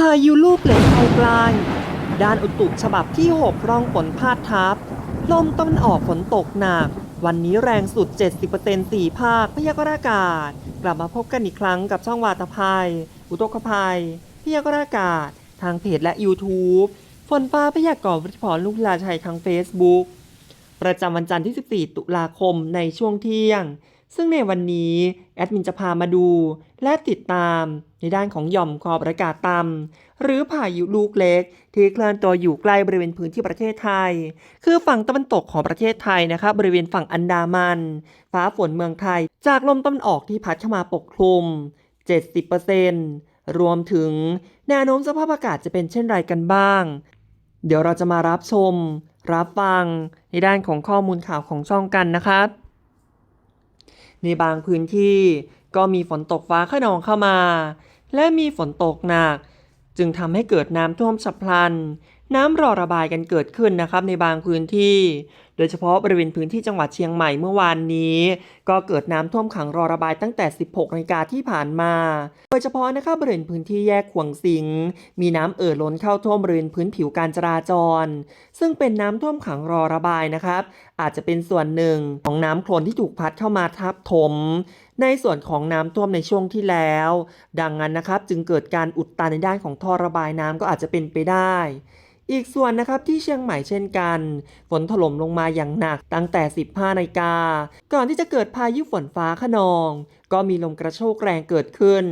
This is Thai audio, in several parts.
พายุลูกเล็กเข้ากล้ด้านอุตุฉบับที่ 6 ร่องฝนพาดทับ ลมตะวันออกฝนตกหนัก วันนี้แรงสุด 70%สี่ภาคพยากรณ์อากาศ กลับมาพบกันอีกครั้งกับช่องวาตภัย อุตกภัย พยากรณ์อากาศ ทางเพจและ YouTube ฝนฟ้าพยากรณ์วิทยพรลูกลาชัยทาง Facebook ประจำวันจันทร์ที่ 14 ตุลาคมในช่วงเที่ยง ซึ่งในวันนี้ แอดมินจะพามาดู และติดตาม ในด้านของหย่อมความกดอากาศต่ำหรือพายุลูกเล็ก ที่เคลื่อนตัวอยู่ใกล้บริเวณพื้นที่ประเทศไทย คือฝั่งตะวันตกของประเทศไทยนะครับบริเวณฝั่งอันดามัน ฟ้าฝนเมืองไทย จากลมตะวันออกที่พัดเข้ามาปกคลุม 70%รวมถึงแนวโน้มสภาพอากาศจะเป็นเช่นไรกันบ้าง เดี๋ยวเราจะมารับชม รับฟังในด้านของข้อมูลข่าวของช่องกันนะครับในบางพื้นที่ ก็มีฝนตกฟ้าขนองเข้ามา และมีฝนตกหนัก จึงทำให้เกิดน้ำท่วมฉับพลัน น้ำรอระบายกันเกิดขึ้นนะครับในบางพื้นที่ โดยเฉพาะบริเวณพื้นที่จังหวัดเชียงใหม่เมื่อวานนี้ ก็เกิดน้ำท่วมขังรอระบายตั้งแต่ 16นาฬิกาที่ผ่านมา โดยเฉพาะนะครับบริเวณพื้นที่แยกขวงสิง มีน้ำเอ่อล้นเข้าท่วมบริเวณพื้นผิวการจราจร ซึ่งเป็นน้ำท่วมขังรอระบายนะครับ อาจจะเป็นส่วนหนึ่งของน้ำโคลนที่ถูกพัดเข้ามาทับถม ในส่วนของน้ำท่วมในช่วงที่แล้ว ดังนั้นนะครับจึงเกิดการอุดตันในด้านของท่อระบายน้ำก็อาจจะเป็นไปได้ อีกส่วนนะครับที่เชียงใหม่เช่นกัน ฝนถล่มลงมาอย่างหนักตั้งแต่ 15นาฬิกา ก่อนที่จะเกิดพายุฝนฟ้าขนอง ก็มีลมกระโชกแรงเกิดขึ้น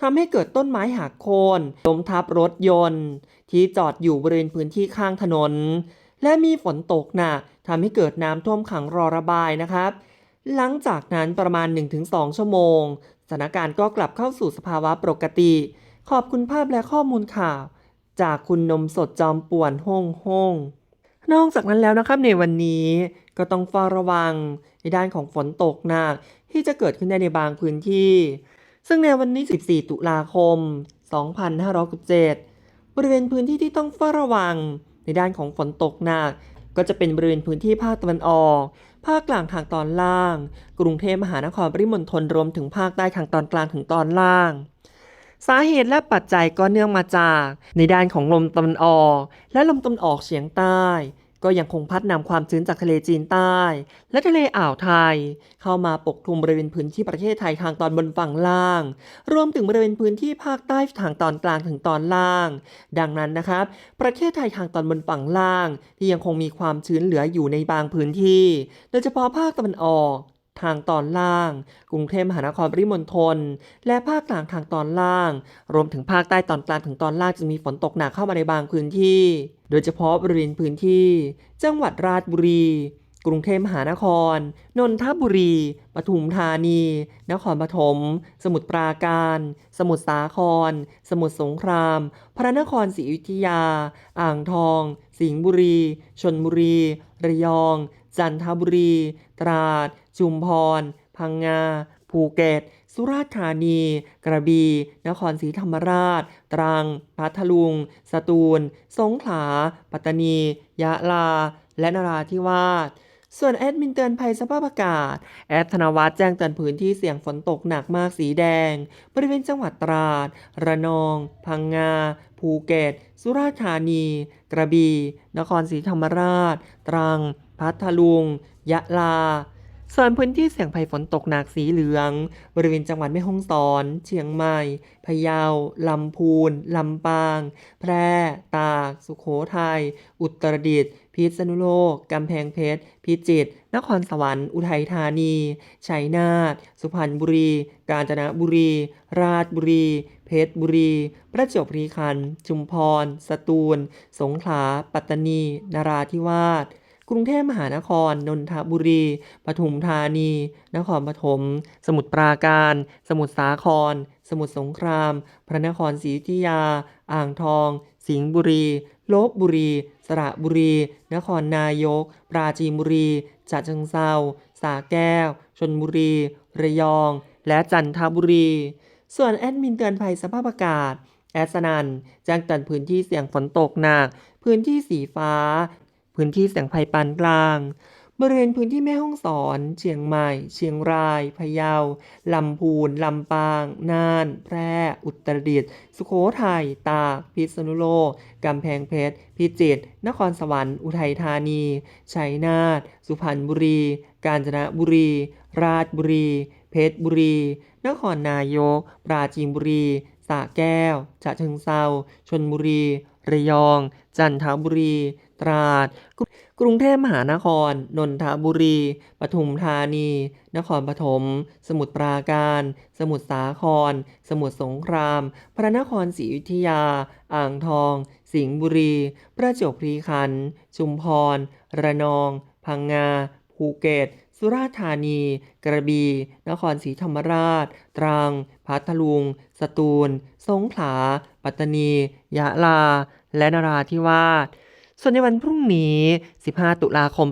ทำให้เกิดต้นไม้หักโค่นล้มทับรถยนต์ ที่จอดอยู่บริเวณพื้นที่ข้างถนน และมีฝนตกหนักทำให้เกิดน้ำท่วมขังรอระบายนะครับ หลังจากนั้นประมาณ 1-2 ชั่วโมงสถานการณ์ก็กลับเข้าสู่สภาวะปกติ ขอบคุณภาพและข้อมูลข่าว จากคุณนมสดจอมป่วนฮ่องฮ่องนอกจากนั้นแล้วนะครับในวันนี้ก็ต้องเฝ้าระวังในด้านของฝนตกหนักที่จะเกิดขึ้นได้ในบางพื้นที่ ซึ่งในวันนี้ 14 ตุลาคม 2567 บริเวณพื้นที่ที่ต้องเฝ้าระวัง ในด้านของฝนตกหนักก็จะเป็นบริเวณพื้นที่ภาคตะวันออก ภาคกลางทางตอนล่าง กรุงเทพมหานครปริมณฑลรวมถึงภาคใต้ทางตอนกลางถึงตอนล่าง สาเหตุและปัจจัยก็เนื่องมาจาก ในด้านของลมตะวันออก และลมตะวันออกเฉียงใต้ ก็ยังคงพัดนำความชื้นจากทะเลจีนใต้ และทะเลอ่าวไทย เข้ามาปกคลุมบริเวณพื้นที่ประเทศไทยทางตอนบนฝั่งล่าง รวมถึงบริเวณพื้นที่ภาคใต้ทางตอนกลางถึงตอนล่าง ดังนั้นนะครับ ประเทศไทยทางตอนบนฝั่งล่าง ที่ยังคงมีความชื้นเหลืออยู่ในบางพื้นที่ โดยเฉพาะภาคตะวันออก ทางตอนล่าง กรุงเทพมหานครปริมณฑลและภาคกลางทางตอนล่าง รวมถึงภาคใต้ตอนกลางถึงตอนล่างจะมีฝนตกหนักเข้ามาในบางพื้นที่ โดยเฉพาะบริเวณพื้นที่ จังหวัดราชบุรี กรุงเทพมหานคร นนทบุรี ปทุมธานี นครปฐม สมุทรปราการ สมุทรสาคร สมุทรสงคราม พระนครศรีอยุธยา อ่างทอง สิงห์บุรี ชนบุรี ระยอง จันทบุรี ตราด ชุมพร พังงา ภูเก็ต สุราษฎร์ธานี กระบี่ นครศรีธรรมราช ตรัง พัทลุง สตูล สงขลา ปัตตานี ยะลา และนราธิวาสส่วนแอดมินเตือนภัยสภาพอากาศ แอดธนวัฒน์แจ้งเตือนพื้นที่เสี่ยงฝนตกหนักมากสีแดง บริเวณจังหวัดตราด ระนอง พังงา ภูเก็ต สุราษฎร์ธานี กระบี่ นครศรีธรรมราช ตรัง พัทลุง ยะลา ส่วนพื้นที่เสี่ยงภัยฝนตกหนักสีเหลือง บริเวณจังหวัดแม่ฮ่องสอน เชียงใหม่ พะเยา ลำพูน ลำปาง แพร่ ตาก สุโขทัย อุตรดิตถ์ พิษณุโลก กำแพงเพชร พิจิตร นครสวรรค์ อุทัยธานี ชัยนาท สุพรรณบุรี กาญจนบุรี ราชบุรี เพชรบุรี ประจวบคีรีขันธ์ ชุมพร สตูล สงขลา ปัตตานี นราธิวาส กรุงเทพมหานคร นนทบุรี ปทุมธานี นครปฐม สมุทรปราการ สมุทรสาคร สมุทรสงคราม พระนครศรีอยุธยา อ่างทอง สิงห์บุรี ลบบุรี สระบุรี นครนายก ปราจีนบุรีฉะเชิงเทราสาแก้ว ชนบุรี ระยอง และจันทบุรี ส่วนแอดมินเตือนภัยสภาพอากาศแอสนันแจ้งเตือนพื้นที่เสี่ยงฝนตกหนัก พื้นที่สีฟ้า พื้นที่เสี่ยงภัยปานกลาง บริเวณพื้นที่แม่ฮ่องสอน เชียงใหม่ เชียงราย พะเยา ลำพูน ลำปาง น่าน แพร่ อุตรดิตถ์ สุโขทัย ตาก พิษณุโลก กำแพงเพชร พิจิตร นครสวรรค์ อุทัยธานี ชัยนาท สุพรรณบุรี กาญจนบุรี ราชบุรี เพชรบุรี นครนายก ปราจีนบุรีสระแก้วฉะเชิงเทราชลบุรี ระยอง จันทบุรี ตราด กรุงเทพมหานคร นนทบุรี ปทุมธานี นครปฐม สมุทรปราการ สมุทรสาคร สมุทรสงคราม พระนครศรีอยุธยา อ่างทอง สิงห์บุรี ประจวบคีรีขันธ์ ชุมพร ระนอง พังงา ภูเก็ตสุราษฎร์ธานี กระบี่ นครศรีธรรมราช ตรัง พัทลุง สตูล สงขลา ปัตตานี ยะลา และนราธิวาส ส่วนในวันพรุ่งนี้ 15 ตุลาคม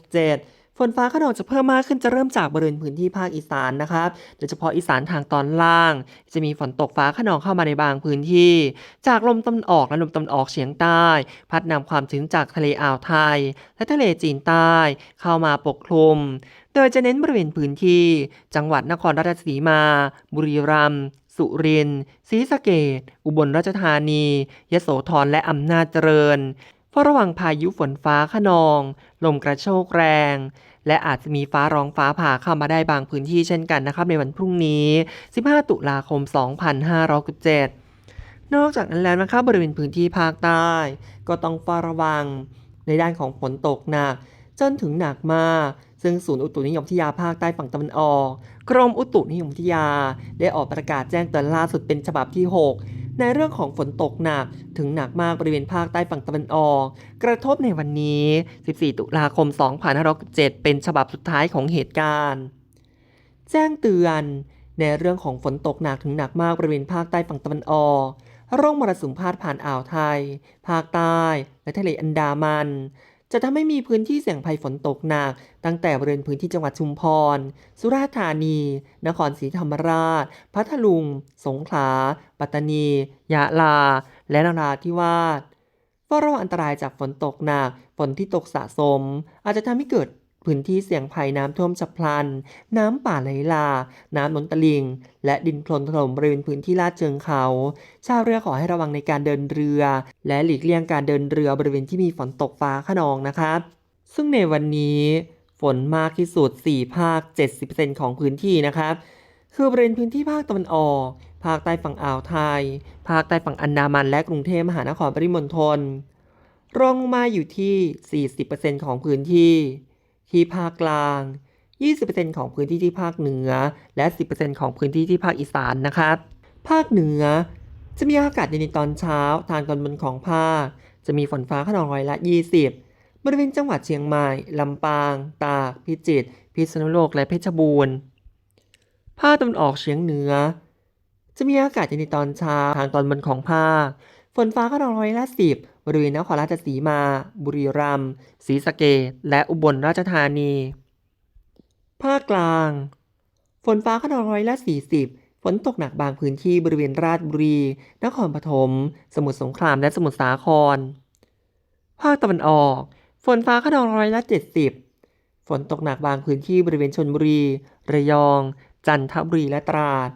2567ฝนฟ้าขนองจะเพิ่มมากขึ้นจะเริ่มจากบริเวณพื้นที่ภาคอีสานนะครับ โดยเฉพาะอีสานทางตอนล่าง จะมีฝนตกฟ้าขนองเข้ามาในบางพื้นที่ จากลมตะวันออกและลมตะวันออกเฉียงใต้ พัดนำความชื้นจากทะเลอ่าวไทย และทะเลจีนใต้ เข้ามาปกคลุม โดยจะเน้นบริเวณพื้นที่ จังหวัดนครราชสีมา บุรีรัมย์สุรินทร์ศรีสะเกษอุบลราชธานี ยโสธรและอำนาจเจริญ เฝ้าระวังพายุฝนฟ้าขนอง ลมกระโชกแรง และอาจจะมีฟ้าร้องฟ้าผ่าเข้ามาได้บางพื้นที่เช่นกันนะครับในวันพรุ่งนี้ 15 ตุลาคม 2567 นอกจากนั้นแล้วนะครับบริเวณพื้นที่ภาคใต้ ก็ต้องเฝ้าระวัง ในด้านของฝนตกหนักจนถึงหนักมาก ซึ่งศูนย์อุตุนิยมวิทยาภาคใต้ฝั่งตะวันออก กรมอุตุนิยมวิทยา ได้ออกประกาศแจ้งเตือนล่าสุดเป็นฉบับที่ 6 ในเรื่องของฝนตกหนักถึงหนักมากบริเวณภาคใต้ฝั่งตะวันออก กระทบในวันนี้ 14 ตุลาคม 2567 เป็นฉบับสุดท้ายของเหตุการณ์ แจ้งเตือนในเรื่องของฝนตกหนักถึงหนักมากบริเวณภาคใต้ฝั่งตะวันออกร่องมรสุมพาดผ่านอ่าวไทย ภาคใต้ และทะเลอันดามัน จะทำให้มีพื้นที่เสี่ยงภัยฝนตกหนัก ตั้งแต่บริเวณพื้นที่จังหวัดชุมพร สุราษฎร์ธานี นครศรีธรรมราช พัทลุง สงขลา ปัตตานี ยะลา และนราธิวาสเฝ้าระวังอันตรายจากฝนตกหนัก ฝนที่ตกสะสม อาจจะทำให้เกิด พื้นที่เสี่ยงภัยน้ำท่วมฉับพลัน น้ำป่าไหลหลากน้ำล้นตลิ่ง และดินโคลนถล่มบริเวณพื้นที่ลาดเชิงเขา ชาวเรือขอให้ระวังในการเดินเรือ และหลีกเลี่ยงการเดินเรือบริเวณที่มีฝนตกฟ้าขนองนะครับ ซึ่งในวันนี้ฝนมากที่สุด 4 ภาค 70%ของพื้นที่นะครับ คือบริเวณพื้นที่ภาคตะวันออก ภาคใต้ฝั่งอ่าวไทย ภาคใต้ฝั่งอันดามัน และกรุงเทพมหานครปริมณฑลรองลงมาอยู่ที่ 40%ของพื้นที่ ที่ภาคกลาง 20%ของพื้นที่ที่ภาคเหนือ และ 10%ของพื้นที่ที่ภาคอีสานนะครับ ภาคเหนือ จะมีอากาศเย็นในตอนเช้า ทางตอนบนของภาค จะมีฝนฟ้าขนองร้อยละ 20 บริเวณจังหวัดเชียงใหม่ ลำปาง ตาก พิจิตร พิษณุโลก และเพชรบูรณ์ ภาคตะวันออกเฉียงเหนือ จะมีอากาศเย็นในตอนเช้า ทางตอนบนของภาค ฝนฟ้าขนองร้อยละสิ บริเวณนครราชสีมา บุรีรัมย์ศรีสะเกษและอุบลราชธานี ภาคกลาง ฝนฟ้าขนองร้อยละ40 ฝนตกหนักบางพื้นที่บริเวณราชบุรี นครปฐม สมุทรสงครามและสมุทรสาคร ภาคตะวันออก ฝนฟ้าขนองร้อยละ70 ฝนตกหนักบางพื้นที่บริเวณชนบุรี ระยอง จันทบุรีและตราด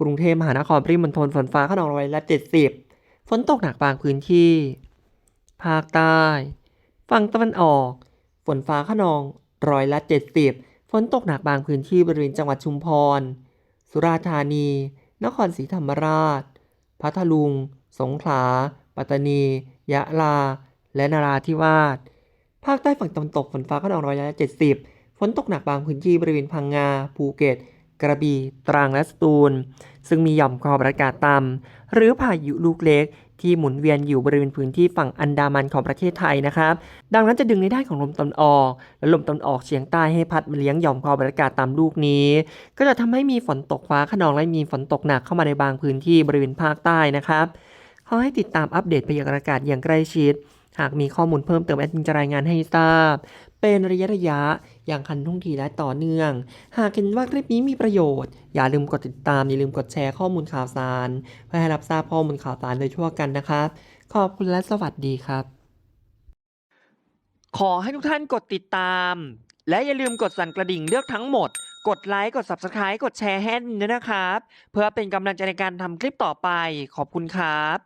กรุงเทพมหานครปริมณฑลฝนฟ้าขนองร้อยละ70 ฝนตกหนักบางพื้นที่ ภาคใต้ ฝั่งตะวันออก ฝนฟ้าขนองร้อยละ 70 ฝนตกหนักบางพื้นที่บริเวณจังหวัดชุมพร สุราษฎร์ธานี นครศรีธรรมราช พัทลุง สงขลา ปัตตานี ยะลา และนราธิวาส ภาคใต้ฝั่งตะวันตกฝนฟ้าขนองร้อยละ 70 ฝนตกหนักบางพื้นที่บริเวณพังงา ภูเก็ต กระบี่ ตรัง และสตูล ซึ่งมีหย่อมความกดอากาศต่ำ หรือพายุลูกเล็ก ที่หมุนเวียนอยู่บริเวณพื้นที่ฝั่งอันดามันของประเทศไทยนะครับ ดังนั้นจะดึงในด้านของลมตะวันออก และลมตะวันออกเฉียงใต้ให้พัดมาเลี้ยงหย่อมความกดอากาศต่ำลูกนี้ ก็จะทำให้มีฝนตกฟ้าขนองและมีฝนตกหนักเข้ามาในบางพื้นที่บริเวณภาคใต้นะครับขอให้ติดตามอัปเดตพยากรณ์อากาศอย่างใกล้ชิดหากมีข้อมูลเพิ่มเติมแอดมินจะรายงานให้ทราบ เป็นระยะระยะ อย่างคันท่วงทีและต่อเนื่อง หากเห็นว่าคลิปนี้มีประโยชน์ อย่าลืมกดติดตาม อย่าลืมกดแชร์ข้อมูลข่าวสาร เพื่อให้รับทราบข้อมูลข่าวสารโดยทั่วกันนะครับ ขอบคุณและสวัสดีครับ ขอให้ทุกท่านกดติดตาม และอย่าลืมกดสั่นกระดิ่งเลือกทั้งหมด กดไลค์กด Subscribe กดแชร์ให้ด้วยนะครับ เพื่อเป็นกำลังใจในการทำคลิปต่อไป ขอบคุณครับ